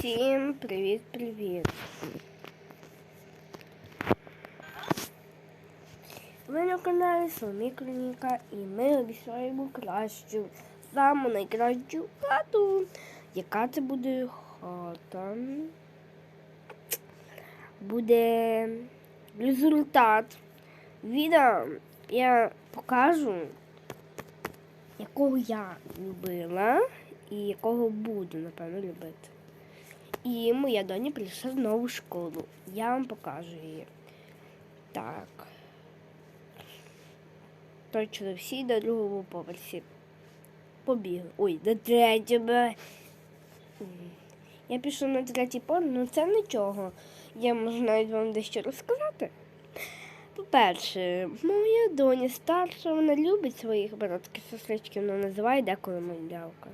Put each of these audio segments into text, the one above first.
Всім привіт-привіт. Ви на каналі Соломікроніка і ми обіцяємо кращу, саму найкращу хату. Яка це буде хата? Буде результат. Відео я покажу, якого я любила і якого буду, напевно, любити. І моя доня прийшла в школу. Я вам покажу її. Так. Точно всі на другому поверсі. Побігли. Ой, на третьому. Я пішла на третій поверх, але це нічого. Я можу навіть вам дещо розказати. По-перше, моя доня старша, вона любить своїх братських сестричків, але називає деколи малявка.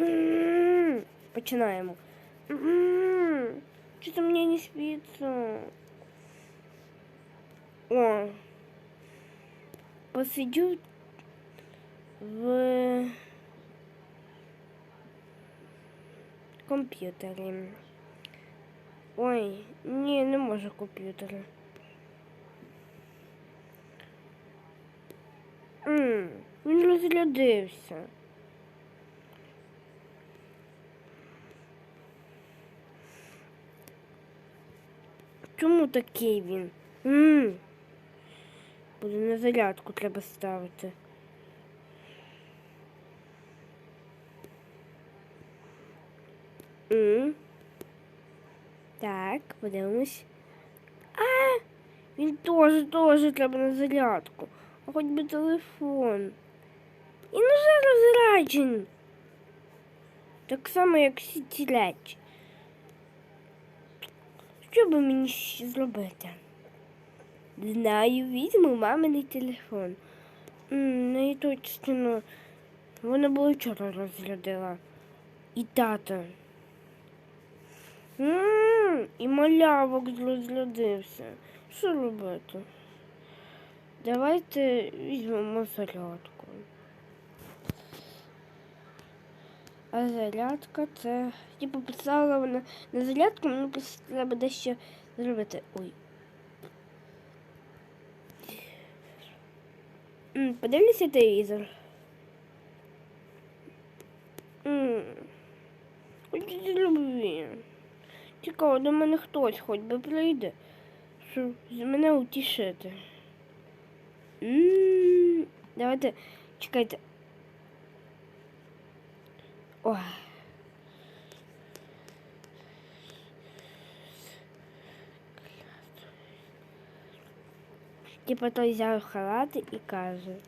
М, Починаємо. М, Что-то мне не спится. О. Посидю в комп'ютері. Ой, ні, не можу комп'ютери. М, Він розрядився. Чому такий він? Буде на зарядку треба ставити. Так, подивимось. А! Він теж теж треба на зарядку. А хоч би телефон. І вже розряджений. Так само, як всі ці речі. Що би мені зробити? Знаю, візьму маминий телефон. Ну і точно. Вона було вчора розрядила. І тата. М, І малявок розрядився. Що робити? Давайте візьмемо зарядку. А зарядка це. Типу писала вона на зарядку, мені треба дещо зробити. Ой. Подивлюся телевізор. Хочу любві. Цікаво, до мене хтось хоч би прийде, щоб мене утішити. М, Давайте, чекайте. Ой. Типа той взяв халат и каже.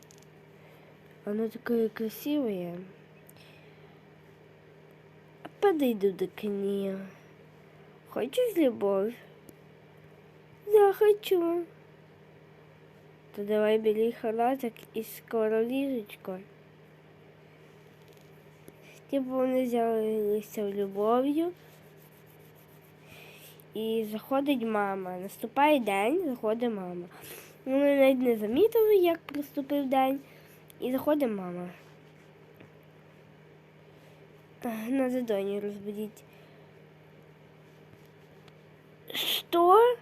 Оно такое красивое. Подойду до к нее. Хочешь любовь? Да, хочу. То давай бери халатик і скоро ліжечко. Типу вони взялися любов'ю. І заходить мама. Наступає день, заходить мама. Вони навіть не замітили, як приступив день. І заходить мама. Ех, Надо доню розбудить. Что?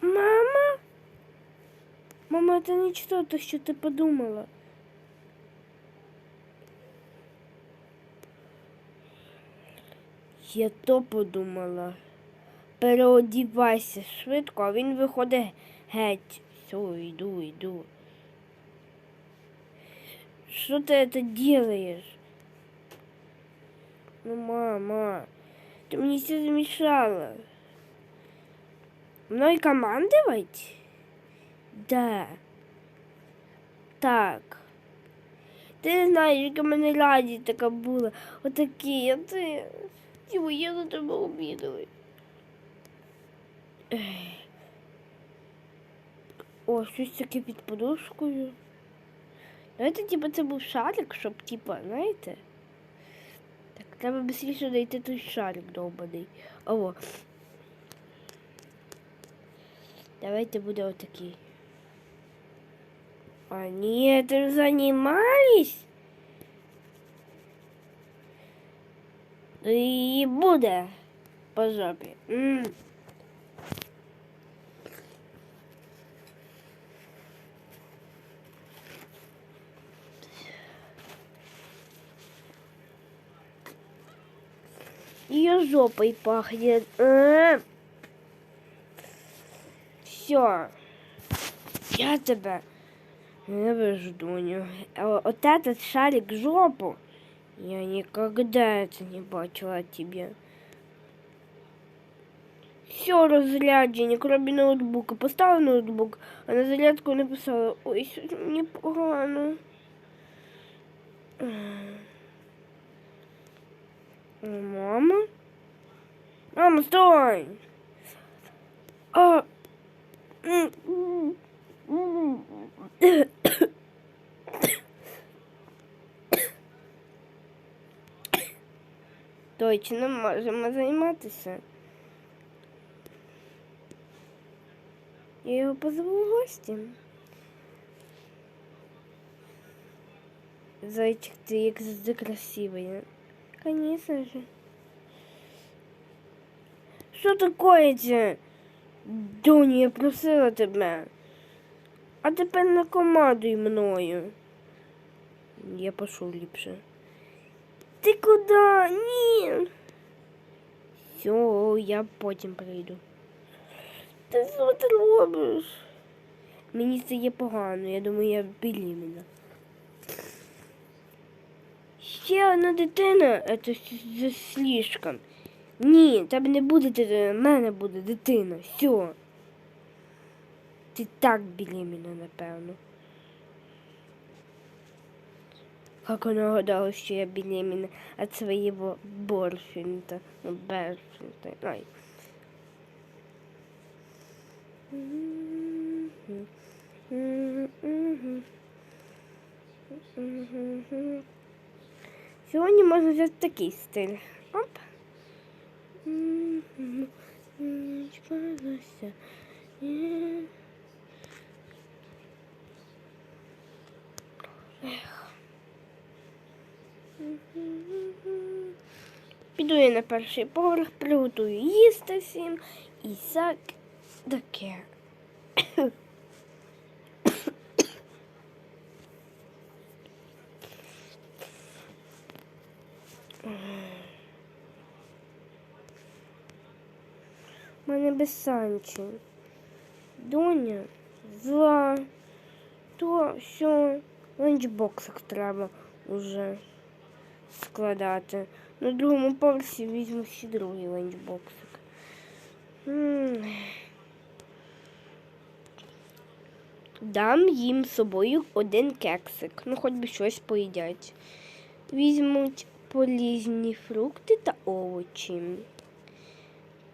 Мама? Мама, это не что-то, что ты подумала. Я то подумала. Переодівайся швидко, а він виходить геть. Все, йду, йду. Що ти це делаєш? Ну, мама, ти мені все замішала. Мною командовать? Да. Так. Ти знаєш, яка мене радість така була. Отакі, а ти. Я на тебе обідаю. Ех. О, щось таке під подушкою. Давайте, типу, це був шарик, щоб, типу, знаєте. Так, треба швидше знайти той шарик довбаний. О. Давайте буде отакий. А ні, этим занимались? І буде по жопі. М. Ее жопой пахнет. Все. Я тебя не вижу, Вот этот шарик жопу я никогда это не бачила от тебе. Все розрядження, кроме ноутбука. Поставила ноутбук, а на зарядку написала. Ой, сьогодні непогано. Мама? Мама, стой! А... Точно можемо займатися. Я його позову в гості. Зайчик, ти як завжди красивий. Конечно же. Що такое це? Доні, я просила тебе. А тепер не командуй мною. Я пішов ліпше. Ти куди? Ні. Все, я потім прийду. Ти що ти робиш? Мені це є погано, я думаю, я беременна. Ще одна дитина, це за слишком. Ні, тебе не буде дитина, в мене буде дитина. Все. Ти так беременна, напевно. Как вона гадала, що я беременна від своєго борфінта. Ну, берфінта. Ай. Сьогодні можна взяти такий стиль. Оп. Піду я на перший поверх, приготую їсти всім і сак таке. У мене без санчі. Доня зла, то що ланчбоксах треба уже складати. На другому поверсі візьму ще другий ланчбоксик. Дам їм з собою один кексик. Ну, хоч би щось поїдять. Візьмуть полізні фрукти та овочі.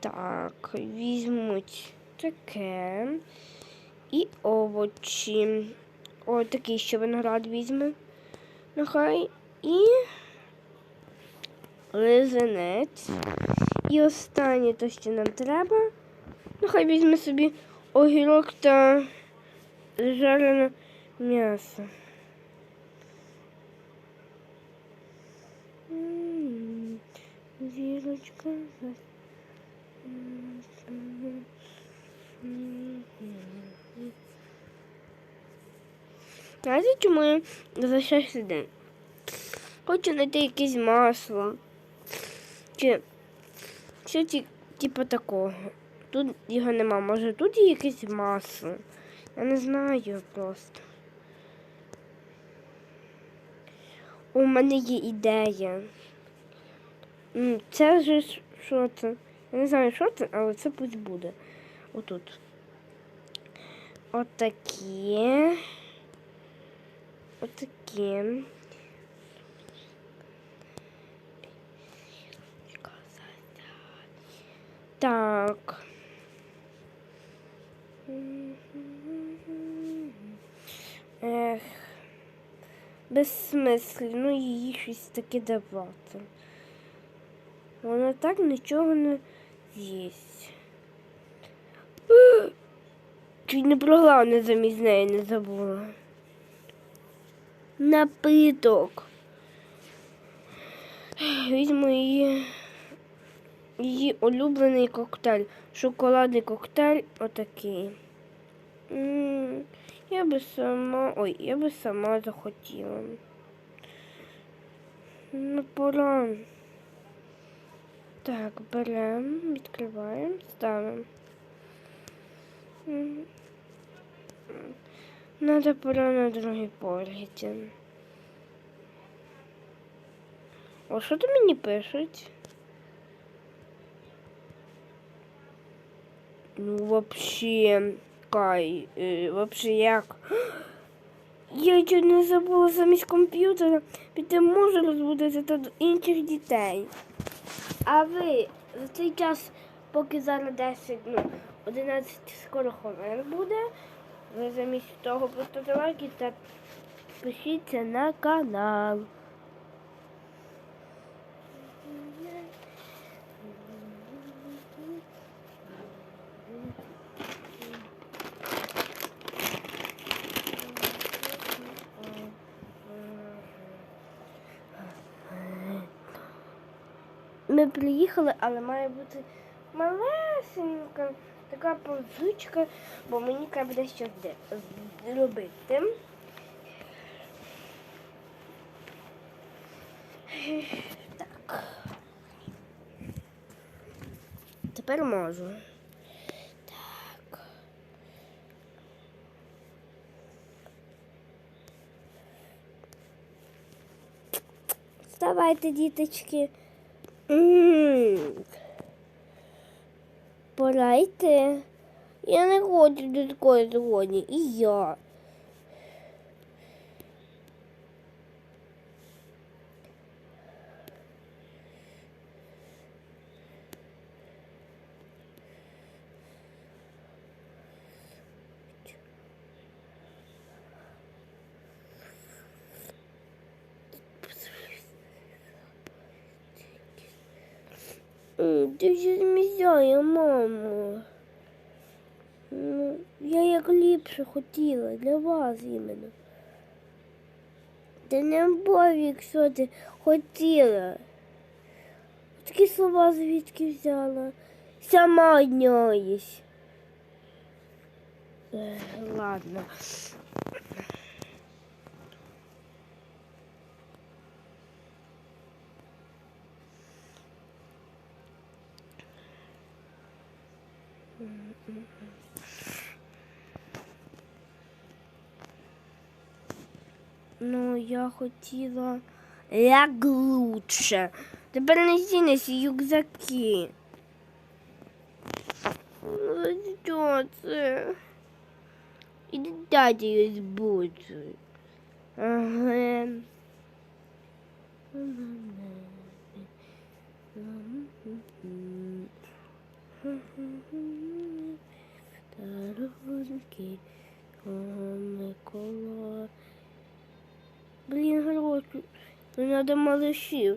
Так, візьмуть таке і овочі. О, такий ще виноград візьме. Нехай і лизанець. І останнє те, що нам треба. Нехай візьме собі огірок та жарене м'ясо. Зірочка. Знаєте, чому я залишаюся сюди? Хочу знайти якесь масло. Чи що ті, типу такого. Тут його нема. Може тут є якесь масло. Я не знаю просто. У мене є ідея. Це ж що це? Я не знаю, що це, але це пусть буде. Отут. Отакі. Отакі. Так. Ех. Безсмислено їй щось таке давати. Вона так нічого не з'їсть. Е! Чуть не про головне замість неї не забула. Напиток. Візьму її її улюблений коктейль. Шоколадний коктейль отакий. М, Я би сама. Ой, я би сама захотіла. Ну, пора. Так, беремо, відкриваємо, ставимо. Надо пора на другий поверх. О, що то мені пишуть? Ну, вообще, Кай, е, вообще як? Я чуть не забула замість комп'ютера піти можу розбудити тут інших дітей. А ви за цей час, поки зараз 10, ну, 11 скоро хвилин буде, ви замість того поставте лайки та підпишіться на канал. Ми приїхали, але має бути малесенька така позичка, бо мені треба дещо де- зробити. Так. Тепер можу. Так. Вставайте, діточки. М. Пора йти. Я не хочу до такої згодні. І я. М, Ти ж змізяє, мамо. Ну, я як ліпше хотіла для вас іменно. Та не бав, якщо ти хотіла. Такі слова звідки взяла. Сама одняюсь. Ладно. Ну, я хотіла як лучше. Тепер не стінесі рюкзаки. Ну, що це? І дядя збуджують. Ага. Старунки, Микола. Блін, гроші. Не треба малышів.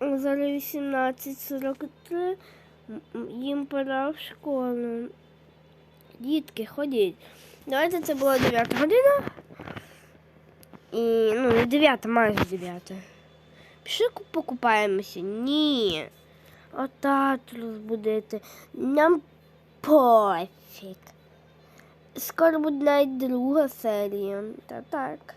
Зараз 18.43. М, м, Їм пора в школу. Дітки, ходіть. Давайте це була 9 година. І, ну, не 9, майже 9. Пішли ку- покупаємося? Ні. Отат розбудити. Нам пофіг. Скоро буде навіть друга серія. Та так.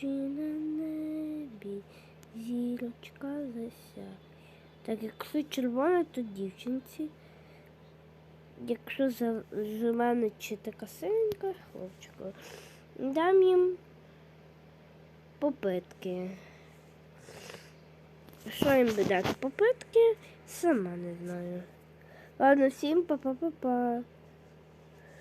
Чи на небі зірочка засяє. Так, якщо червона, то дівчинці. Якщо зелена чи така синенька, хлопчику, дам їм попитки. Що їм би дати попитки, сама не знаю. Ладно, всім па-па-па-па.